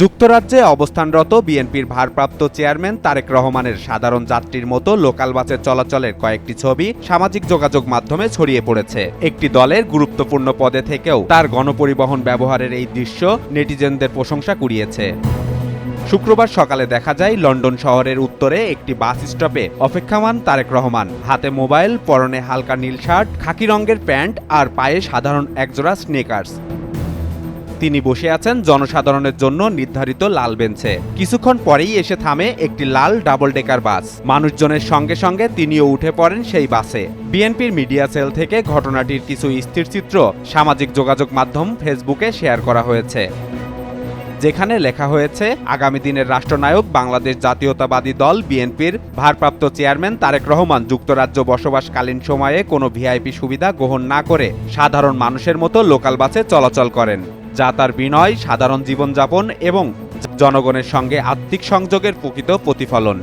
যুক্তরাজ্যে অবস্থানরত বিএনপির ভারপ্রাপ্ত চেয়ারম্যান তারেক রহমানের সাধারণ যাত্রীর মতো লোকাল বাসের চলাচলের কয়েকটি ছবি সামাজিক যোগাযোগ মাধ্যমে ছড়িয়ে পড়েছে। একটি দলের গুরুত্বপূর্ণ পদে থেকেও তার গণপরিবহন ব্যবহারের এই দৃশ্য নেটিজেনদের প্রশংসা কুড়িয়েছে। শুক্রবার সকালে দেখা যায়, লন্ডন শহরের উত্তরে একটি বাস স্টপে অপেক্ষামান তারেক রহমান। হাতে মোবাইল, পরনে হালকা নীল শার্ট, খাকি রঙের প্যান্ট আর পায়ে সাধারণ একজোড়া স্নেকার্স। তিনি বসে আছেন জনসাধারণের জন্য নির্ধারিত লাল বেঞ্চে। কিছুক্ষণ পরেই এসে থামে একটি লাল ডাবল ডেকার বাস। মানুষজনের সঙ্গে সঙ্গে তিনিও উঠে পড়েন সেই বাসে। বিএনপির মিডিয়া সেল থেকে ঘটনাটির কিছু স্থিরচিত্র সামাজিক যোগাযোগ মাধ্যম ফেসবুকে শেয়ার করা হয়েছে। যেখানে লেখা হয়েছে, আগামী দিনের রাষ্ট্রনায়ক বাংলাদেশ জাতীয়তাবাদী দল বিএনপির ভারপ্রাপ্ত চেয়ারম্যান তারেক রহমান যুক্তরাজ্য বসবাসকালীন সময়ে কোনো ভিআইপি সুবিধা গ্রহণ না করে সাধারণ মানুষের মতো লোকাল বাসে চলাচল করেন। যা তার বিনয় সাধারণ জীবনযাপন এবং জনগণের সঙ্গে আত্মিক সংযোগের প্রকৃত প্রতিফলন।